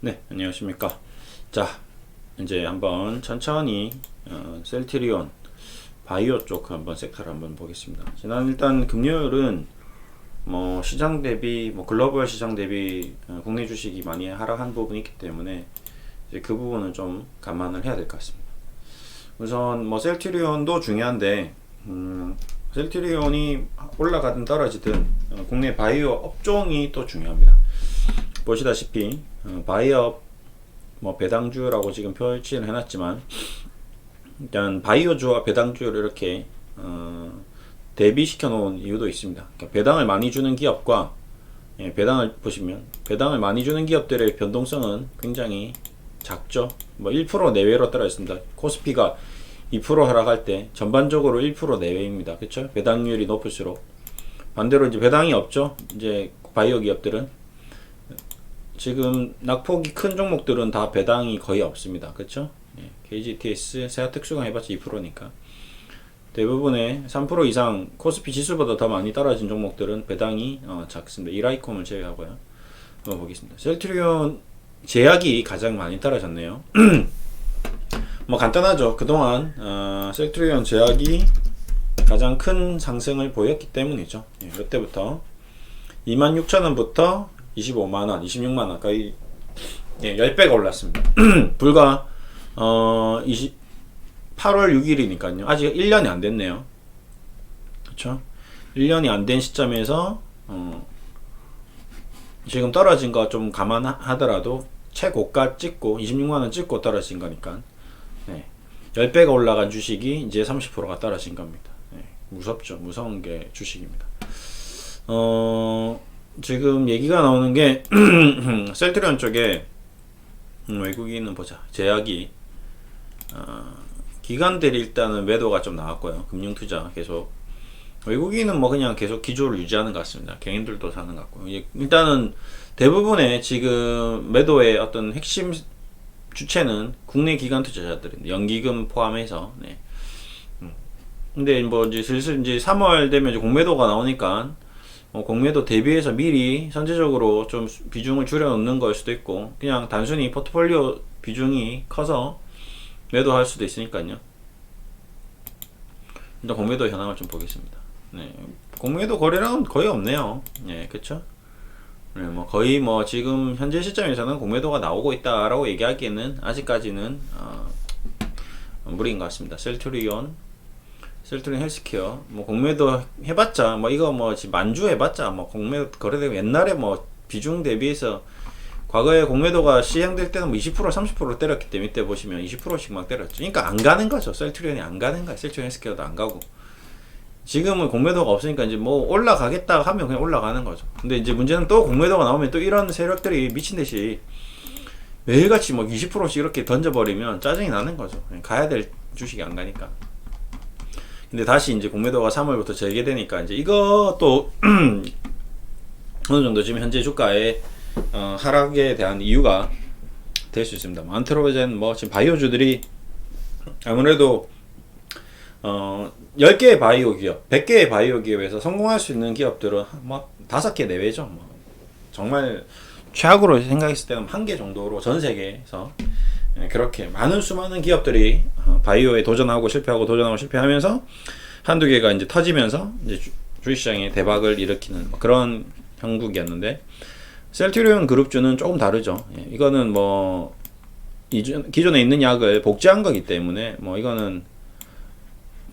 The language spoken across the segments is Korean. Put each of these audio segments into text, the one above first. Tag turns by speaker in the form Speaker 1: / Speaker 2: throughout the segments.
Speaker 1: 네, 안녕하십니까. 자, 이제 한번 천천히 어, 셀트리온 바이오 쪽 한번 섹터를 한번 보겠습니다. 지난 일단 금요일은 뭐 시장 대비 뭐 글로벌 시장 대비 어, 국내 주식이 많이 하락한 부분이 있기 때문에 이제 그 부분은 좀 감안을 해야 될 것 같습니다. 우선 뭐 셀트리온도 중요한데 음, 셀트리온이 올라가든 떨어지든 어, 국내 바이오 업종이 또 중요합니다. 보시다시피 어, 바이업 뭐 배당주라고 지금 표시를 해놨지만 일단 바이오주와 배당주를 이렇게 어, 대비시켜 놓은 이유도 있습니다. 그러니까 배당을 많이 주는 기업과 예, 배당을 보시면 배당을 많이 주는 기업들의 변동성은 굉장히 작죠. 뭐 1% 내외로 떨어졌습니다. 코스피가 2% 하락할 때 전반적으로 1% 내외입니다. 그렇죠? 배당률이 높을수록 반대로 이제 배당이 없죠. 이제 바이오 기업들은 지금 낙폭이 큰 종목들은 다 배당이 거의 없습니다. 그렇죠? 예, KGTS 세아 특수강 해봤자 2%니까 대부분의 3% 이상 코스피 지수보다 더 많이 떨어진 종목들은 배당이 어, 작습니다. 이라이콤을 제외하고요. 한번 보겠습니다. 셀트리온 제약이 가장 많이 떨어졌네요. 뭐 간단하죠. 그동안 어, 셀트리온 제약이 가장 큰 상승을 보였기 때문이죠. 예, 이때부터 26,000원부터 25만원, 26만원 거의 예, 10배가 올랐습니다. 불과 어, 20, 8월 6일이니까요. 아직 1년이 안 됐네요. 그렇죠? 1년이 안 된 시점에서 어, 지금 떨어진 거 좀 감안하더라도 최고가 찍고 26만원 찍고 떨어진 거니까 네. 10배가 올라간 주식이 이제 30%가 떨어진 겁니다. 네. 무섭죠. 무서운 게 주식입니다. 어, 지금 얘기가 나오는 게 셀트리온 쪽에 음, 외국인은 보자. 제약이 어, 기관들이 일단은 매도가 좀 나왔고요. 금융투자 계속 외국인은 뭐 그냥 계속 기조를 유지하는 것 같습니다. 개인들도 사는 것 같고 예, 일단은 대부분의 지금 매도의 어떤 핵심 주체는 국내 기관 투자자들인데 연기금 포함해서 네. 음. 근데 뭐 이제 슬슬 이제 3월 되면 이제 공매도가 나오니까 어, 공매도 대비해서 미리 선제적으로 좀 비중을 줄여놓는 걸 수도 있고 그냥 단순히 포트폴리오 비중이 커서 매도할 수도 있으니까요. 일단 공매도 현황을 좀 보겠습니다. 네, 공매도 거래량은 거의 없네요. 네, 그렇죠. 네, 뭐 거의 뭐 지금 현재 시점에서는 공매도가 나오고 있다라고 얘기하기에는 아직까지는 어, 무리인 것 같습니다. 셀트리온, 셀트리온 헬스케어, 뭐 공매도 해봤자 뭐 이거 뭐 만주 해봤자 뭐 공매도 거래되고 옛날에 뭐 비중 대비해서 과거에 공매도가 시행될 때는 뭐 20% 30% 때렸기 때문에 이때 보시면 20%씩 막 때렸죠. 그러니까 안 가는 거죠. 셀트리온이 안 가는 거야. 셀트리온 헬스케어도 안 가고. 지금은 공매도가 없으니까 이제 뭐 올라가겠다 하면 그냥 올라가는 거죠. 근데 이제 문제는 또 공매도가 나오면 또 이런 세력들이 미친 듯이 매일같이 뭐 20%씩 이렇게 던져버리면 짜증이 나는 거죠. 가야 될 주식이 안 가니까. 근데 다시 이제 공매도가 3월부터 재개되니까 이제 또 어느 정도 지금 현재 주가의 어, 하락에 대한 이유가 될 수 있습니다. 뭐 안트로젠 뭐 지금 바이오주들이 아무래도 어 10개의 바이오 기업, 100개의 바이오 기업에서 성공할 수 있는 기업들은 뭐 5개 내외죠. 뭐 정말 최악으로 생각했을 때는 한 개 정도로 전 세계에서 예, 그렇게 많은 수많은 기업들이 어, 바이오에 도전하고 실패하고 도전하고 실패하면서 한두 개가 이제 터지면서 이제 주, 주식시장에 대박을 일으키는 뭐 그런 형국이었는데 셀트리온 그룹주는 조금 다르죠. 예, 이거는 뭐 기존에 있는 약을 복제한 거기 때문에 뭐 이거는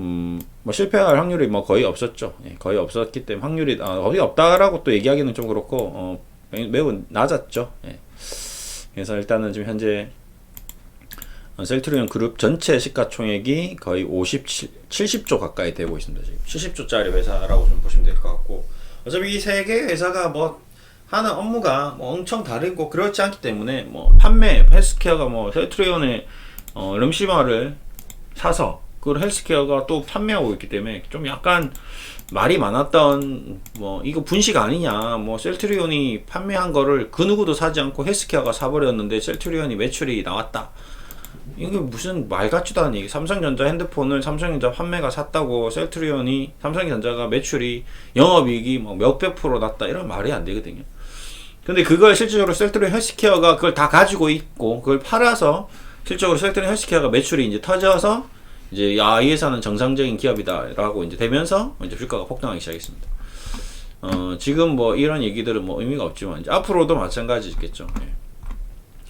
Speaker 1: 음, 뭐 실패할 확률이 뭐 거의 없었죠. 예, 거의 없었기 때문에 확률이 아, 거의 없다라고 또 얘기하기는 좀 그렇고 어, 매우 낮았죠. 예. 그래서 일단은 지금 현재 어, 셀트리온 그룹 전체 시가총액이 거의 57, 70조 가까이 되고 있습니다. 지금. 70조짜리 회사라고 좀 보시면 될 것 같고. 어차피 이 세 개 회사가 뭐 하는 업무가 뭐 엄청 다르고 그렇지 않기 때문에 뭐 판매 헬스케어가 뭐 셀트리온의 어, 름시마를 사서 그걸 헬스케어가 또 판매하고 있기 때문에 좀 약간 말이 많았던 뭐 이거 분식 아니냐. 뭐 셀트리온이 판매한 거를 그 누구도 사지 않고 헬스케어가 사버렸는데 셀트리온이 매출이 나왔다 이게 무슨 말 같지도 않은 얘기 삼성전자 핸드폰을 삼성전자 판매가 샀다고 셀트리온이 삼성전자가 매출이 영업이익이 뭐 몇백 프로 났다 이런 말이 안 되거든요 근데 그걸 실질적으로 셀트리온 헬스케어가 그걸 다 가지고 있고 그걸 팔아서 실질적으로 셀트리온 헬스케어가 매출이 이제 터져서 이제 야, 이 회사는 정상적인 기업이다라고 이제 되면서 이제 주가가 폭등하기 시작했습니다. 어, 지금 뭐 이런 얘기들은 뭐 의미가 없지만 이제 앞으로도 마찬가지겠죠. 예.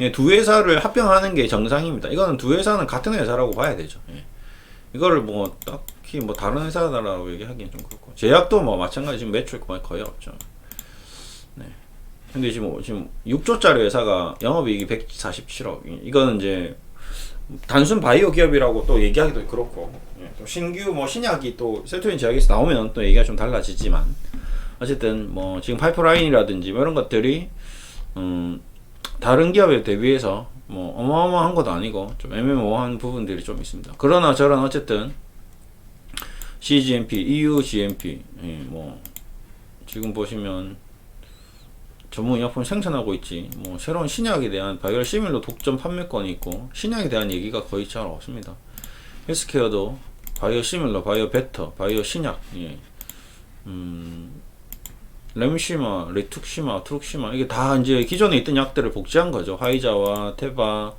Speaker 1: 예, 두 회사를 합병하는 게 정상입니다. 이거는 두 회사는 같은 회사라고 봐야 되죠. 예. 이거를 뭐 딱히 뭐 다른 회사다라고 얘기하기는 좀 그렇고 제약도 뭐 마찬가지 매출 거의 없죠. 네. 근데 지금 지금 6조짜리 회사가 영업이익이 147억. 이거는 이제 단순 바이오 기업이라고 또 얘기하기도 그렇고 예, 또 신규 뭐 신약이 또 셀토인 제약에서 나오면 또 얘기가 좀 달라지지만 어쨌든 뭐 지금 파이프라인이라든지 뭐 이런 것들이 음 다른 기업에 대비해서 뭐 어마어마한 것도 아니고 좀 애매모호한 부분들이 좀 있습니다. 그러나 저런 어쨌든 CGMP, EU GMP 예, 뭐 지금 보시면 전문 의약품 생산하고 있지 뭐 새로운 신약에 대한 바이올 시밀로 독점 판매권이 있고 신약에 대한 얘기가 거의 잘 없습니다. 헬스케어도 바이오 시밀러, 바이오 베터, 바이오 신약 예. 음, 렘시마, 레툭시마, 트룩시마 이게 다 이제 기존에 있던 약들을 복제한 거죠. 화이자와 테바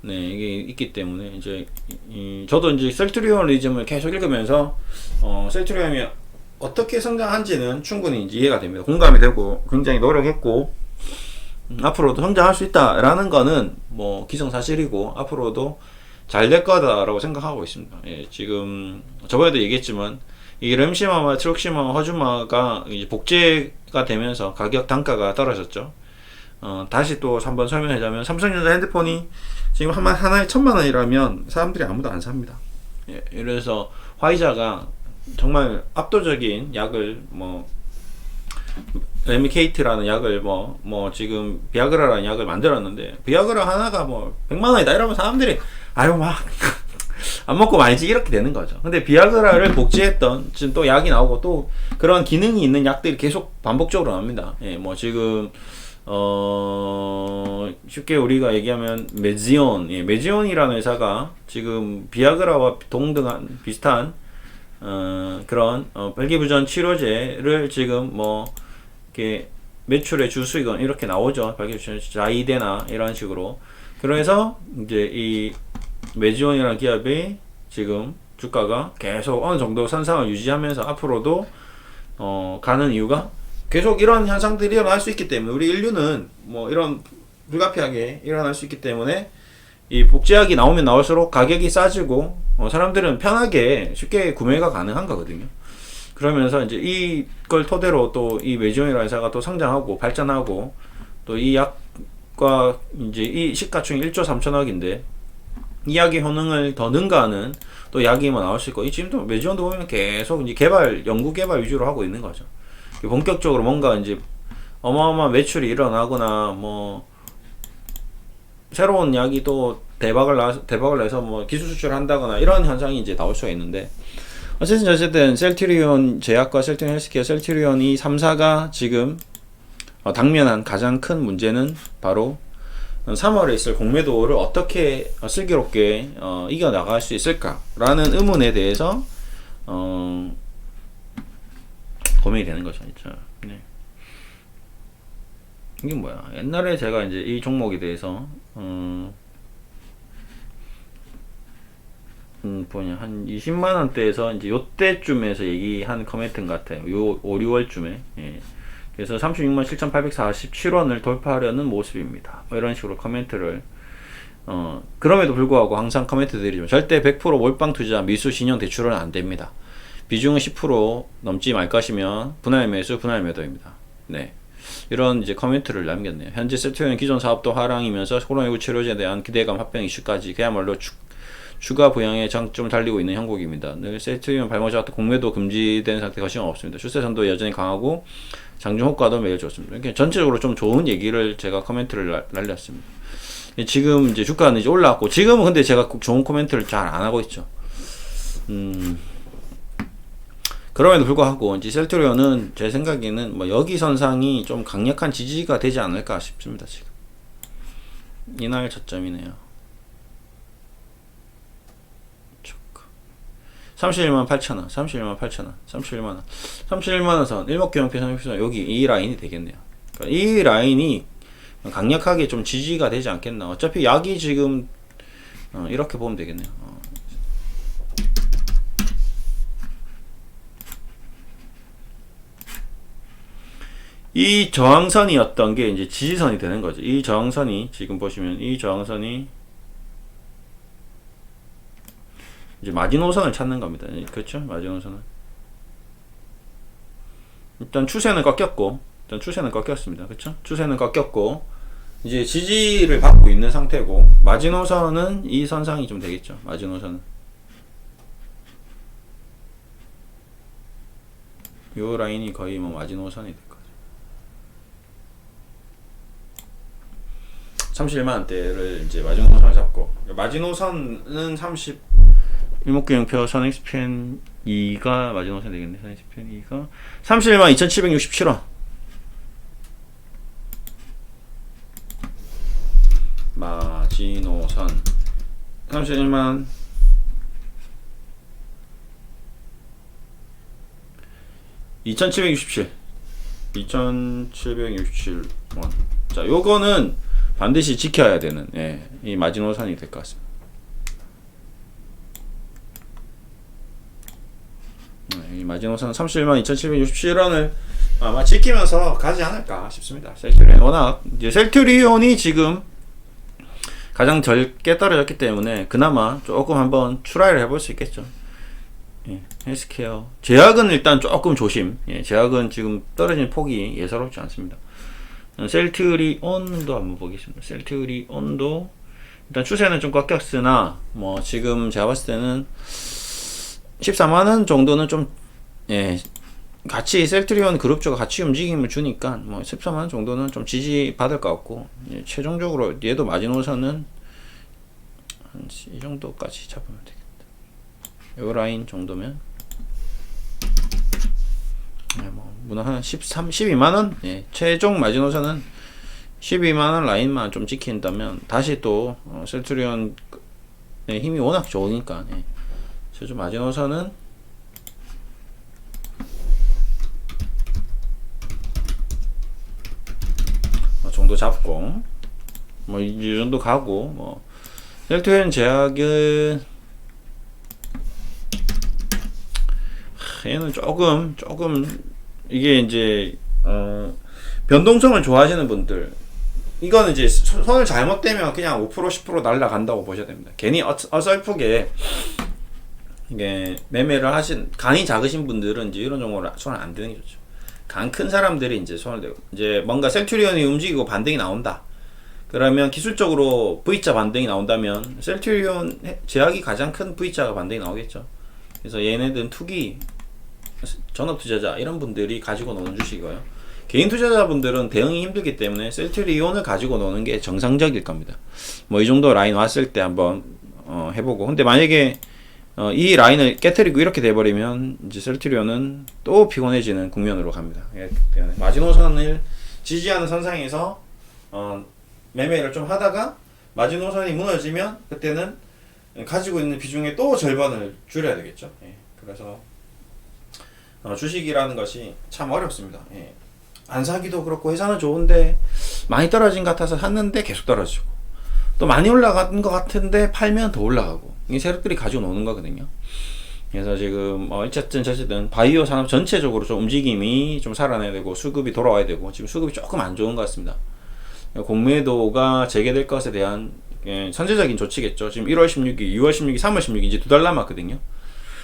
Speaker 1: 네 이게 있기 때문에 이제 이, 저도 이제 셀트리온리즘을 계속 읽으면서 어, 셀트리온이 어떻게 성장한지는 충분히 이해가 됩니다. 공감이 되고 굉장히 노력했고 음, 앞으로도 성장할 수 있다라는 거는 뭐 기성사실이고 앞으로도 잘 될 거다라고 생각하고 있습니다. 예, 지금 저번에도 얘기했지만 이 램시마와 트럭시마, 허주마가 복제가 되면서 가격 단가가 떨어졌죠. 어, 다시 또 한번 설명하자면 삼성전자 핸드폰이 지금 한 하나에 천만 원이라면 사람들이 아무도 안 삽니다. 예, 이래서 화이자가 정말 압도적인 약을 뭐 레미케이트라는 약을 뭐뭐 지금 비아그라라는 약을 만들었는데 비아그라 하나가 뭐 100만 원이다 이러면 사람들이 아유 막 안 먹고 말지 이렇게 되는 거죠. 근데 비아그라를 복제했던 지금 또 약이 나오고 또 그런 기능이 있는 약들이 계속 반복적으로 나옵니다. 예, 뭐 지금 어 쉽게 우리가 얘기하면 메지온, 예, 메지온이라는 회사가 지금 비아그라와 동등한 비슷한 어 그런 어 발기부전 치료제를 지금 뭐 이렇게 매출의 주수익은 이렇게 나오죠. 발기부전 자이데나 이런 식으로. 그래서 이제 이 메지온이라는 기업이 지금 주가가 계속 어느 정도 선상을 유지하면서 앞으로도 어, 가는 이유가 계속 이런 현상들이 일어날 수 있기 때문에 우리 인류는 뭐 이런 불가피하게 일어날 수 있기 때문에 이 복제약이 나오면 나올수록 가격이 싸지고 어, 사람들은 편하게 쉽게 구매가 가능한 거거든요. 그러면서 이제 이걸 토대로 또이 메지온이라는 회사가 또 성장하고 발전하고 또 이 약과 이제 이 시가총이 1조 3천억인데 이 약의 효능을 더 능가하는 또 약이 뭐 나올 수 있고 이 지금도 메지온도 보면 계속 이제 개발 연구 개발 위주로 하고 있는 거죠. 본격적으로 뭔가 이제 어마어마한 매출이 일어나거나 뭐 새로운 약이 또 대박을 나 대박을 내서 뭐 기술 수출한다거나 이런 현상이 이제 나올 수가 있는데 어쨌든 어쨌든 셀트리온 제약과 셀트리온 헬스케어 셀트리온 이 3사가 지금 어, 당면한 가장 큰 문제는 바로 3월에 있을 공매도를 어떻게 어, 슬기롭게 어, 이겨 나갈 수 있을까라는 의문에 대해서 어, 고민이 되는 거죠, 진짜. 네. 이게 뭐야? 옛날에 제가 이제 이 종목에 대해서 어, 음, 뭐냐 한 20만 원대에서 이제 요때쯤에서 얘기한 커멘트 같아요. 요 5, 6월쯤에. 예. 그래서 36만 7,847원을 돌파하려는 모습입니다. 뭐 이런 식으로 커멘트를 어, 그럼에도 불구하고 항상 커멘트 드리지만 절대 100% 몰빵 투자, 미수, 신용, 대출은 안 됩니다. 비중은 10% 넘지 말 것이면 분할 매수, 분할 매도입니다. 네. 이런 이제 커멘트를 남겼네요. 현재 세트웨어는 기존 사업도 하락이면서 코로나19 치료제에 대한 기대감 합병 이슈까지 그야말로 추, 추가 부양의 장점을 달리고 있는 형국입니다. 늘 발목 잡았던 공매도 금지된 상태 거시가 없습니다. 출세선도 여전히 강하고 장중 효과도 매우 좋습니다. 이렇게 전체적으로 좀 좋은 얘기를 제가 커멘트를 날렸습니다. 지금 이제 주가는 이제 올라왔고 지금은 근데 제가 좋은 코멘트를 잘 안 하고 있죠. 음. 그럼에도 불구하고 이제 셀트리온은 제 생각에는 뭐 여기 선상이 좀 강력한 지지가 되지 않을까 싶습니다 지금 이날 저점이네요 31만 8천원 31만 8천원 31만원 31만원 선 일목경표 30선 여기 이 라인이 되겠네요 그러니까 이 라인이 강력하게 좀 지지가 되지 않겠나. 어차피 약이 지금 어, 이렇게 보면 되겠네요. 어. 이 저항선이었던 게 이제 지지선이 되는 거죠. 이 저항선이 지금 보시면 이 저항선이 이제 마지노선을 찾는 겁니다. 예, 그렇죠? 마지노선은 일단 추세는 꺾였고 일단 추세는 꺾였습니다. 그렇죠? 추세는 꺾였고 이제 지지를 받고 있는 상태고 마지노선은 이 선상이 좀 되겠죠. 마지노선은 요 라인이 거의 뭐 마지노선이 될 거죠. 31만 원대를 이제 마지노선을 잡고 마지노선은 30 일목균형표 선행스펜 2가 마지노선 되겠네. 선행스펜 2가 31만 2,767원. 마지노선 31만 2,767 2,767원. 자, 요거는 반드시 지켜야 되는 예, 이 마지노선이 될 것 같습니다. 네, 이 마지노선 31만 2,767원을 아마 지키면서 가지 않을까 싶습니다. 셀트리온 워낙 이제 셀트리온이 지금 가장 적게 떨어졌기 때문에 그나마 조금 한번 트라이를 해볼 수 있겠죠. 예, 헬스케어 제약은 일단 조금 조심. 예, 제약은 지금 떨어진 폭이 예사롭지 않습니다. 셀트리온도 한번 보겠습니다. 셀트리온도 일단 추세는 좀 꺾였으나 뭐 지금 제가 봤을 때는 14만원 정도는 좀, 예, 같이 셀트리온 그룹주가 같이 움직임을 주니까 뭐 14만원 정도는 좀 지지 받을 것 같고, 예, 최종적으로 얘도 마지노선은 한 이 정도까지 잡으면 되겠다. 요 라인 정도면, 예, 뭐, 문어 한 13, 12만 원? 예, 최종 마지노선은 12만 원 라인만 좀 지킨다면, 다시 또, 어, 셀트리온 힘이 워낙 좋으니까, 예. 최종 마지노선은 뭐 정도 잡고 뭐 이 정도 가고 뭐 셀트웬 제약은 하, 얘는 조금 조금 이게 이제 어 변동성을 좋아하시는 분들 이거는 이제 소- 손을 잘못대면 그냥 5% 10% 날라간다고 보셔야 됩니다. 괜히 어, 어설프게 이게 매매를 하신 간이 작으신 분들은 이제 이런 종목을 손을 안 대는 게 좋죠. 간 큰 사람들이 이제 손을 대고 이제 뭔가 셀트리온이 움직이고 반등이 나온다. 그러면 기술적으로 V자 반등이 나온다면 셀트리온 해- 제약이 가장 큰 V자가 반등이 나오겠죠. 그래서 얘네들은 투기 전업 투자자 이런 분들이 가지고 노는 주식이고요. 개인 투자자분들은 대응이 힘들기 때문에 셀트리온을 가지고 노는 게 정상적일 겁니다. 뭐 이 정도 라인 왔을 때 한번 어, 해보고 근데 만약에 어, 이 라인을 깨뜨리고 이렇게 돼버리면 이제 셀트리온은 또 피곤해지는 국면으로 갑니다. 예, 때문에 마지노선을 지지하는 선상에서 어, 매매를 좀 하다가 마지노선이 무너지면 그때는 가지고 있는 비중의 또 절반을 줄여야 되겠죠. 예, 그래서 어, 주식이라는 것이 참 어렵습니다. 예. 안 사기도 그렇고 회사는 좋은데 많이 떨어진 것 같아서 샀는데 계속 떨어지고 또 많이 올라간 것 같은데 팔면 더 올라가고 이게 세력들이 가지고 노는 거거든요. 그래서 지금 어 어쨌든 저쨌든 바이오 산업 전체적으로 좀 움직임이 좀 살아나야 되고 수급이 돌아와야 되고 지금 수급이 조금 안 좋은 것 같습니다. 공매도가 재개될 것에 대한 예, 선제적인 조치겠죠. 지금 1월 16일, 2월 16일, 3월 16일 이제 두 달 남았거든요.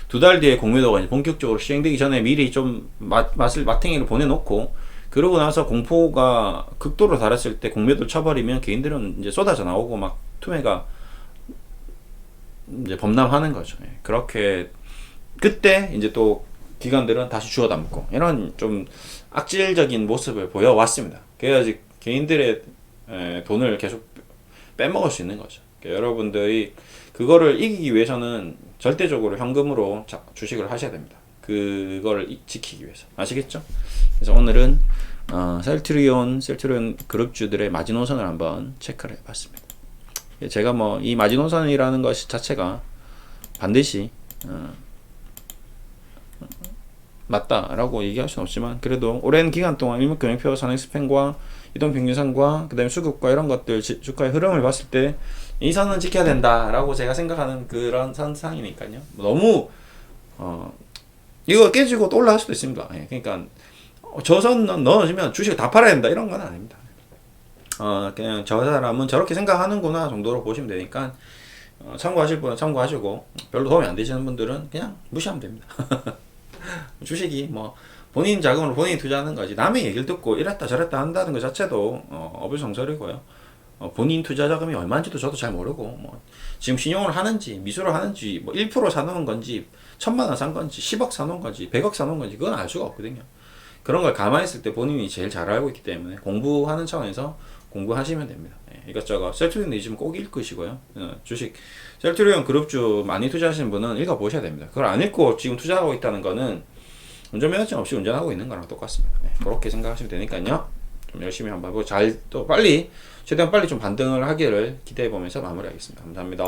Speaker 1: 두 달 뒤에 공매도가 이제 본격적으로 시행되기 전에 미리 좀 맛, 맛을 마탱이를 보내놓고 그러고 나서 공포가 극도로 달했을 때 공매도를 쳐버리면 개인들은 이제 쏟아져 나오고 막 투매가 이제 범람하는 거죠. 예, 그렇게 그때 이제 또 기관들은 다시 주워 담고 이런 좀 악질적인 모습을 보여왔습니다. 그래야지 개인들의 에, 돈을 계속 빼먹을 수 있는 거죠. 그러니까 여러분들이 그거를 이기기 위해서는 절대적으로 현금으로 자- 주식을 하셔야 됩니다. 그거를 이- 지키기 위해서 아시겠죠? 그래서 오늘은 어, 셀트리온, 셀트리온 그룹주들의 마지노선을 한번 체크를 해봤습니다. 제가 뭐 이 마지노선이라는 것 자체가 반드시 어, 맞다라고 얘기할 수는 없지만 그래도 오랜 기간 동안 일목경영표 산행 스팬과 이동 평균선과 그다음에 수급과 이런 것들 지- 주가의 흐름을 봤을 때 이 선은 지켜야 된다라고 제가 생각하는 그런 선상이니까요. 너무 어 이거 깨지고 또 올라갈 수도 있습니다. 예, 그러니까 어, 저선 넣어주면 주식 다 팔아야 된다 이런 건 아닙니다. 어 그냥 저 사람은 저렇게 생각하는구나 정도로 보시면 되니까 어, 참고하실 분은 참고하시고 별로 도움이 안 되시는 분들은 그냥 무시하면 됩니다. 주식이 뭐 본인 자금으로 본인이 투자하는 거지 남의 얘기를 듣고 이랬다 저랬다 한다는 것 자체도 어, 어불성설이고요. 어, 본인 투자 자금이 얼마인지도 저도 잘 모르고 뭐 지금 신용을 하는지 미수를 하는지 뭐 1% 사놓은 건지 천만 원 산 건지 10억 사놓은 건지 100억 사놓은 건지 그건 알 수가 없거든요. 그런 걸 가만히 있을 때 본인이 제일 잘 알고 있기 때문에 공부하는 차원에서 공부하시면 됩니다. 예, 이것저것 셀트리온 있으면 꼭 읽으시고요. 어, 주식 셀트리온 그룹주 많이 투자하시는 분은 읽어보셔야 됩니다. 그걸 안 읽고 지금 투자하고 있다는 거는 운전면허증 없이 운전하고 있는 거랑 똑같습니다. 네, 그렇게 생각하시면 되니까요. 좀 열심히 한번 해보고 잘 또 빨리 최대한 빨리 좀 반등을 하기를 기대해 보면서 마무리하겠습니다. 감사합니다.